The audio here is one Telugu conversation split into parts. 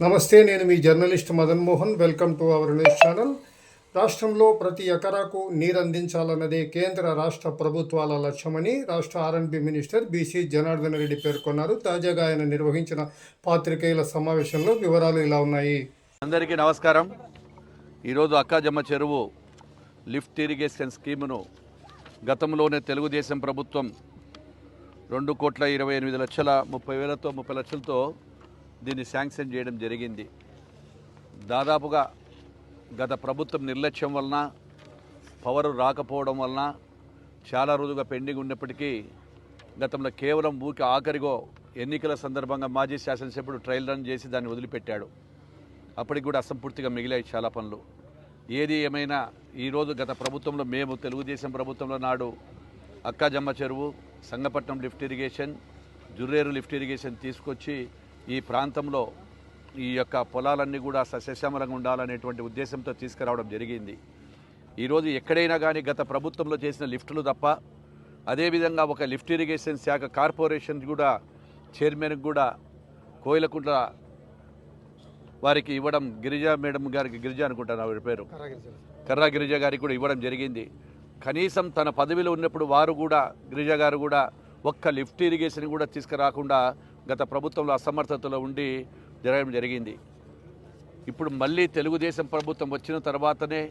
నమస్తే నేను మీ journalist Madan Mohan. Welcome to our news channel రాష్ట్రంలో ప్రతి ఎకరాకు నీరు అందించాలన్నదే కేంద్ర రాష్ట్ర ప్రభుత్వాల లక్ష్యమని రాష్ట్ర ఆర్ఎండ్బి మినిస్టర్ బీసీ జనార్దన్ రెడ్డి పేర్కొన్నారు. తాజాగా ఆయన నిర్వహించిన పాత్రికేయుల సమావేశంలో వివరాలు ఇలా ఉన్నాయి. అందరికీ నమస్కారం. ఈరోజు అక్కాజమ్మ చెరువు లిఫ్ట్ ఇరిగేషన్ స్కీమును గతంలోనే తెలుగుదేశం ప్రభుత్వం రెండు కోట్ల ఇరవై ఎనిమిది లక్షల ముప్పై వేలతో ముప్పై లక్షలతో దీన్ని శాంక్షన్ చేయడం జరిగింది. దాదాపుగా గత ప్రభుత్వం నిర్లక్ష్యం వలన పవర్ రాకపోవడం వలన చాలా రోజుగా పెండింగ్ ఉన్నప్పటికీ గతంలో కేవలం ఊరికి ఆఖరిగో ఎన్నికల సందర్భంగా మాజీ శాసనసభ్యుడు ట్రయల్ రన్ చేసి దాన్ని వదిలిపెట్టాడు. అప్పటికి కూడా అసంపూర్తిగా మిగిలాయి చాలా పనులు. ఏది ఏమైనా ఈరోజు గత ప్రభుత్వంలో మేము తెలుగుదేశం ప్రభుత్వంలో నాడు అక్కాజమ్మ చెరువు Sangapatnam lift irrigation Jurreru lift irrigation తీసుకొచ్చి ఈ ప్రాంతంలో ఈ యొక్క పొలాలన్నీ కూడా సస్యశ్యామలంగా ఉండాలనేటువంటి ఉద్దేశంతో తీసుకురావడం జరిగింది. ఈరోజు ఎక్కడైనా కానీ గత ప్రభుత్వంలో చేసిన లిఫ్టులు తప్ప అదేవిధంగా ఒక లిఫ్ట్ ఇరిగేషన్ శాఖ కార్పొరేషన్ కూడా చైర్మన్కి కూడా కోయిలకుంట్ల వారికి ఇవ్వడం గిరిజా మేడం గారికి గిరిజ అనుకుంటాను ఆవిడ పేరు. కర్రా గిరిజ గారికి కూడా ఇవ్వడం జరిగింది. కనీసం తన పదవిలో ఉన్నప్పుడు వారు కూడా గిరిజ గారు కూడా ఒక్క లిఫ్ట్ ఇరిగేషన్ కూడా తీసుకురాకుండా గత ప్రభుత్వంలో అసమర్థతలో ఉండి జరగడం జరిగింది. ఇప్పుడు మళ్ళీ తెలుగుదేశం ప్రభుత్వం వచ్చిన తర్వాతనే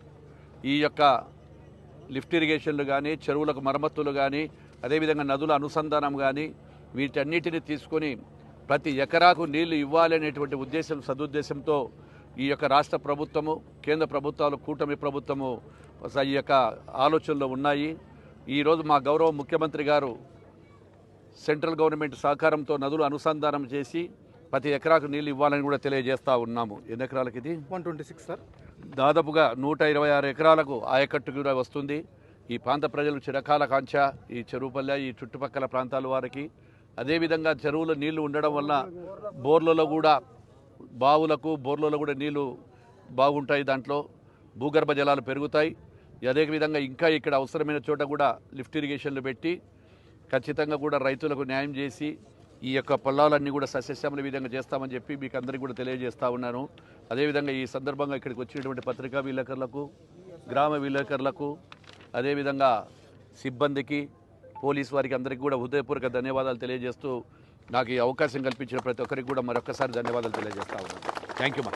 ఈ యొక్క లిఫ్ట్ ఇరిగేషన్లు కానీ చెరువులకు మరమ్మతులు కానీ అదేవిధంగా నదుల అనుసంధానం కానీ వీటన్నిటిని తీసుకొని ప్రతి ఎకరాకు నీళ్ళు ఇవ్వాలనేటువంటి ఉద్దేశం సదుద్దేశంతో ఈ యొక్క రాష్ట్ర ప్రభుత్వము కేంద్ర ప్రభుత్వాలు కూటమి ప్రభుత్వము ఈ యొక్క ఆలోచనలో ఉన్నాయి. ఈరోజు మా గౌరవ ముఖ్యమంత్రి గారు సెంట్రల్ గవర్నమెంట్ సహకారంతో నదులు అనుసంధానం చేసి ప్రతి ఎకరాకు నీళ్ళు ఇవ్వాలని కూడా తెలియజేస్తూ ఉన్నాము. ఎన్ని ఎకరాలకి ఇది? One twenty six sir. దాదాపుగా నూట ఇరవై ఆరు ఎకరాలకు ఆయకట్టు కూడా వస్తుంది. ఈ ప్రాంత ప్రజలు చిరకాల కాంచ ఈ చెరువుపల్లె ఈ చుట్టుపక్కల ప్రాంతాల వారికి. అదేవిధంగా చెరువులో నీళ్ళు ఉండడం వల్ల బోర్లలో కూడా బావులకు బోర్లలో కూడా నీళ్ళు బాగుంటాయి దాంట్లో. భూగర్భ జలాలు పెరుగుతాయి. అదేవిధంగా ఇంకా ఇక్కడ అవసరమైన చోట కూడా లిఫ్ట్ ఇరిగేషన్లు పెట్టి ఖచ్చితంగా కూడా రైతులకు న్యాయం చేసి ఈ యొక్క పొలాలన్నీ కూడా సస్యశ్యామల విధంగా చేస్తామని చెప్పి మీకు అందరికీ కూడా తెలియజేస్తా ఉన్నాను. అదేవిధంగా ఈ సందర్భంగా ఇక్కడికి వచ్చినటువంటి పత్రికా విలేకరులకు గ్రామ విలేకరులకు అదేవిధంగా సిబ్బందికి పోలీస్ వారికి అందరికీ కూడా హృదయపూర్వక ధన్యవాదాలు తెలియజేస్తూ నాకు ఈ అవకాశం కల్పించిన ప్రతి ఒక్కరికి కూడా మరొకసారి ధన్యవాదాలు తెలియజేస్తా ఉన్నాను. Thank you